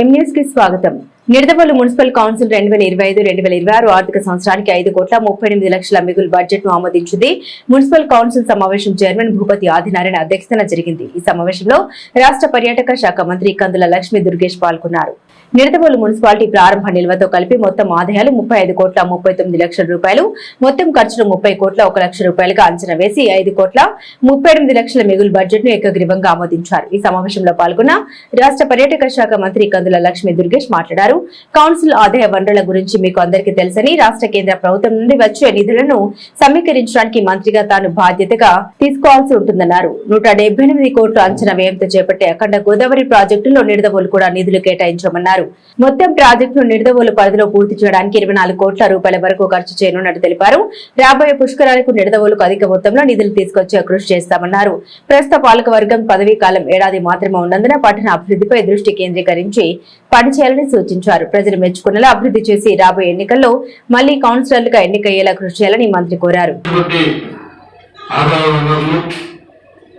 ఎం స్వాగతం. Nidadavolu municipal council రెండు వేల ఇరవై ఐదు రెండు వేల ఇరవై ఆరు ఆర్థిక సంవత్సరానికి ఐదు కోట్ల ముప్పై ఎనిమిది లక్షల మిగులు బడ్జెట్ను ఆమోదించింది. మున్సిపల్ కౌన్సిల్ సమావేశం చైర్మన్ భూపతి ఆదినారాయణ అధ్యక్షతన జరిగింది. ఈ సమావేశంలో రాష్ట్ర పర్యాటక శాఖ మంత్రి కందుల లక్ష్మీ దుర్గేష్ పాల్గొన్నారు. నిడదవోలు మున్సిపాలిటీ ప్రారంభ నిల్వతో కలిపి మొత్తం ఆదాయాలు ముప్పై ఐదు కోట్ల ముప్పై తొమ్మిది లక్షల రూపాయలు. మొత్తం ఖర్చులు ముప్పై కోట్ల ఒక లక్ష రూపాయలుగా అంచనా వేసి ఐదు కోట్ల ముప్పై ఎనిమిది లక్షల మిగులు బడ్జెట్ను ఏకగ్రీవంగా ఆమోదించారు. ఈ సమావేశంలో పాల్గొన్న రాష్ట్ర పర్యాటక శాఖ మంత్రి కందుల లక్ష్మీ దుర్గేష్ మాట్లాడారు. కౌన్సిల్ ఆదాయ వనరుల గురించి మీకు అందరికీ తెలుసని రాష్ట్ర కేంద్ర ప్రభుత్వం నుండి వచ్చే నిధులను సమీకరించడానికి మంత్రిగా తాను బాధ్యతగా తీసుకోవాల్సి ఉంటుందన్నారు. నూట డెబ్బై ఎనిమిది కోట్ల అంచనా వ్యయంతో చేపట్టే అఖండ గోదావరి ప్రాజెక్టులో నిడదవోలు కూడా నిధులు కేటాయించామన్నారు. మొత్తం ప్రాజెక్టును నిడదవోలు పరిధిలో పూర్తి చేయడానికి ఇరవై నాలుగు కోట్ల రూపాయల వరకు ఖర్చు చేయనున్నట్టు తెలిపారు. రాబోయే పుష్కరాలకు నిడదవోలుకు అధిక మొత్తంలో నిధులు తీసుకొచ్చే కృషి చేస్తామన్నారు. ప్రస్తుత పాలకవర్గం పదవీ కాలం ఏడాది మాత్రమే ఉన్నందున పట్టణ అభివృద్ధిపై దృష్టి కేంద్రీకరించి పనిచేయాలని సూచించారు. ప్రజలు మెచ్చుకునేలా అభివృద్ధి చేసి రాబోయే ఎన్నికల్లో మళ్ళీ కౌన్సిలర్లుగా ఎన్నికయ్యేలా కృషి చేయాలని మంత్రి కోరారు.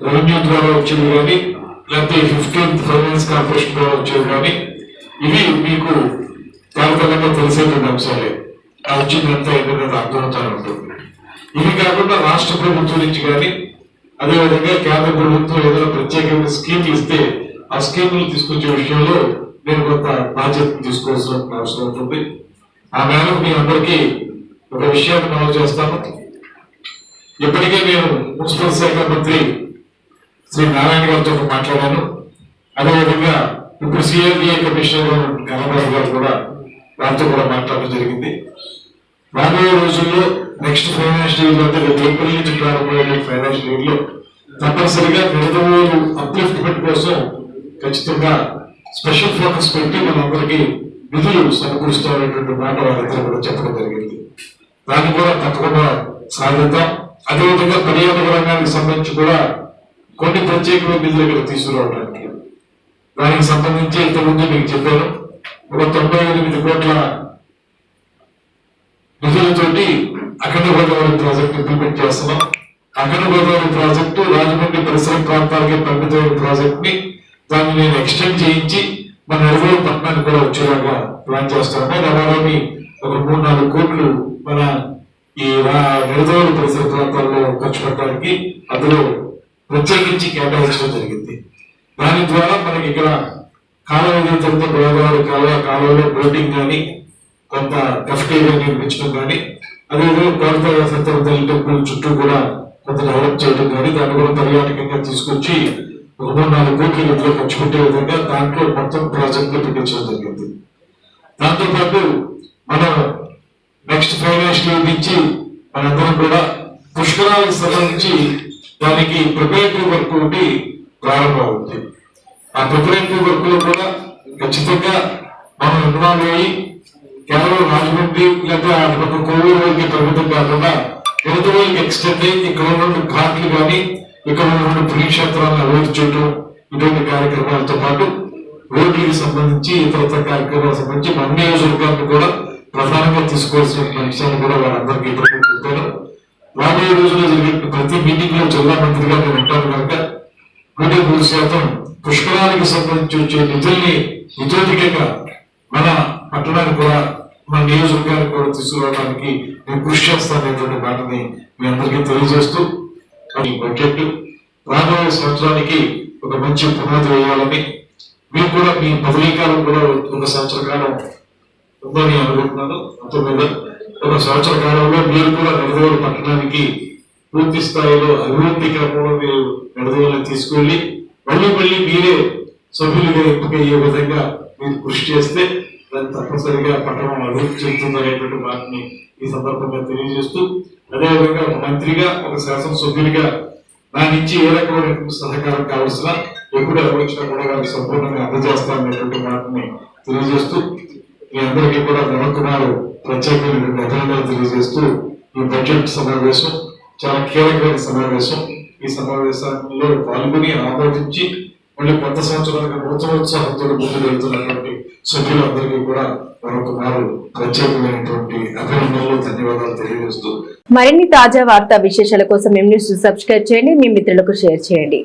రెవెన్యూ ద్వారా వచ్చేవి కానీ లేకపోతే ఫిఫ్టీన్త్ ఫైనాన్స్ కార్పొరేషన్ ద్వారా వచ్చేవి కానీ ఇవి మీకు తేలతెల్లగా తెలిసేటువంటి అంశాలే. ఆ వచ్చిందంతా ఏంటంటే అర్థమవుతా ఉంటుంది. ఇవి కాకుండా రాష్ట్ర ప్రభుత్వం నుంచి కానీ అదేవిధంగా కేంద్ర ప్రభుత్వం ఏదైనా ప్రత్యేకమైన స్కీమ్లు ఇస్తే ఆ స్కీములు తీసుకొచ్చే విషయంలో నేను కొంత బాధ్యత తీసుకోవాల్సిన అవసరం ఉంటుంది. ఆ మేరకు మీ అందరికీ ఒక విషయాన్ని మనం చేస్తాను. ఇప్పటికే నేను మున్సిపల్ శాఖ మంత్రి శ్రీ నారాయణ గారితో మాట్లాడాను. అదేవిధంగా ఇప్పుడు సిఆర్డిఏ కమిషనర్ గవర్నర్ గారు కూడా వారితో కూడా మాట్లాడడం జరిగింది. రాబోయే రోజుల్లో నెక్స్ట్ ఫైనాన్షియల్ ఇయర్ అంటే ఏప్రిల్ నుంచి ప్రారంభమయ్యే ఫైనాన్షియల్ ఇయర్లో తప్పనిసరిగా నిడదవోలు అప్లిఫ్ట్మెంట్ కోసం ఖచ్చితంగా స్పెషల్ ఫోకస్ పెట్టి మనందరికీ నిధులు సమకూరుస్తామనేటువంటి మాట వారందరూ కూడా చెప్పడం జరిగింది. దాన్ని కూడా తప్పకుండా సాధిద్దాం. అదేవిధంగా పర్యాటక రంగానికి సంబంధించి కూడా కొన్ని ప్రత్యేకమైన నిధులు ఇక్కడ తీసుకురావడానికి దానికి సంబంధించి ఇంతకుముందు మీకు చెప్పాను. ఒక తొంభై ఎనిమిది కోట్ల నిధులతోటి అఖండ గోదావరి ప్రాజెక్ట్ ఇంప్లిమెంట్ చేస్తున్నాం. అఖండ గోదావరి ప్రాజెక్టు రాజమండ్రి పరిసర ప్రాంతాలకి పరిమితమైన ప్రాజెక్ట్ని దాన్ని నేను ఎక్స్టెండ్ చేయించి మన నెలగోలు పట్టణానికి కూడా వచ్చేలాగా ప్లాన్ చేస్తాను రవాణాని ఒక మూడు నాలుగు కోట్లు మన ఈ నిడదవోలు పరిసర ప్రాంతాల్లో ఖర్చు పెట్టడానికి అందులో ప్రత్యేకించి కేటాయించడం జరిగింది. దాని ద్వారా మనకి ఇక్కడ కాలువ జరుగుతున్న గోదావరి కాలువ కాలువలో బోటింగ్ కానీ కొంత కఫ్టేరియా నిర్మించడం కానీ అదేవిధంగా కోరత సత్యవతల్లి టెంపుల్ చుట్టూ కూడా కొంత డెవలప్ చేయడం కానీ దాన్ని కూడా పర్యాటకంగా తీసుకొచ్చి ఒక నాలుగు కోట్ల నిధులు ఖర్చు పెట్టే విధంగా దాంట్లో మొత్తం ప్రాజెక్టులు పెట్టించడం జరిగింది. దాంతోపాటు మన మనం నెక్స్ట్ ఫైనాన్షియల్ ఇయర్ నుంచి మనందరం కూడా పుష్కరాలకు సంబంధించి దానికి ప్రిపేటరీ వర్క్ ఒకటి ప్రారంభం ఆ ప్రిపరేటరీ వర్క్ కూడా ఖచ్చితంగా మనం ఇన్వాల్వ్ అయ్యి కేవలం రాజమండ్రి లేదా అటుపక్క కోవూరు వరకు పరిమితం కాకుండా ఎదుటి ఎక్స్టెండ్ అయ్యి ఇక్కడ ఉన్నటువంటి ఘాట్లు కానీ ఇక్కడ ఉన్నటువంటి పుణ్యక్షేత్రాలను అభివృద్ధి చేయడం ఇటువంటి కార్యక్రమాలతో పాటు రోడ్లకు సంబంధించి ఇతర కార్యక్రమాలకు సంబంధించి మన నియోజకవర్గాన్ని కూడా ప్రధానంగా తీసుకోవాల్సిన అంశాన్ని కూడా వారందరికీ ఇప్పటికే చెప్పారు రాబోయే రోజుల్లో జరిగే ప్రతి మీటింగ్లో జిల్లా మంత్రిగా నేను ఉంటాను కనుక నూట మూడు శాతం పుష్కరానికి సంబంధించి వచ్చే నిధుల్ని నిజోధికంగా మన పట్టణానికి కూడా మన నియోజకవర్గానికి కూడా తీసుకురావడానికి నేను కృషి చేస్తాననేటువంటి మాటని మీ అందరికీ తెలియజేస్తూ ఈ బడ్జెట్ రాబోయే సంవత్సరానికి ఒక మంచి పునాది వేయాలని మీరు కూడా మీ పదవీకాలం కూడా ఒక సంవత్సర కాలం ఉందని అనుకుంటున్నాను. మొత్తం ఒక సంవత్సర కాలంలో మీరు కూడా నిడదవోలు పట్టణానికి పూర్తి స్థాయిలో అభివృద్ధి క్రమంలో మీరు నిడదవోలు తీసుకెళ్ళి మళ్ళీ మళ్ళీ మీరే సభ్యులుగా ఎంపికయ్యే విధంగా మీరు కృషి చేస్తే దాన్ని తప్పనిసరిగా పట్టణం అభివృద్ధి చెందుతుందనేటువంటి మాటని ఈ సందర్భంగా తెలియజేస్తూ అదేవిధంగా ఒక మంత్రిగా ఒక శాసనసభ్యునిగా నా నుంచి ఏ రకమైనటువంటి సహకారం కావాల్సిన ఎప్పుడు అభివృద్ధినా కూడా వారికి సంపూర్ణంగా అందజేస్తాననేటువంటి మాటని తెలియజేస్తూ మీ అందరికీ కూడా మరొకమారు ప్రత్యేకమైన అభినందనలు తెలియజేస్తూ ఈ బడ్జెట్ సమావేశం చాలా కీలకమైన సమావేశం ఈ సమావేశంలో పాల్గొని ఆమోదించి మళ్ళీ కొత్త సంవత్సరానికి నూతనోత్సాహంతో ముందుకు వెళ్తున్నటువంటి సభ్యులందరికీ కూడా మరొక ప్రత్యేకమైనటువంటి అభినందనలు ధన్యవాదాలు తెలియజేస్తూ మరిన్ని తాజా వార్తా విశేషాల కోసం ఎం న్యూస్ సబ్స్క్రైబ్ చేయండి. మీ మిత్రులకు షేర్ చేయండి.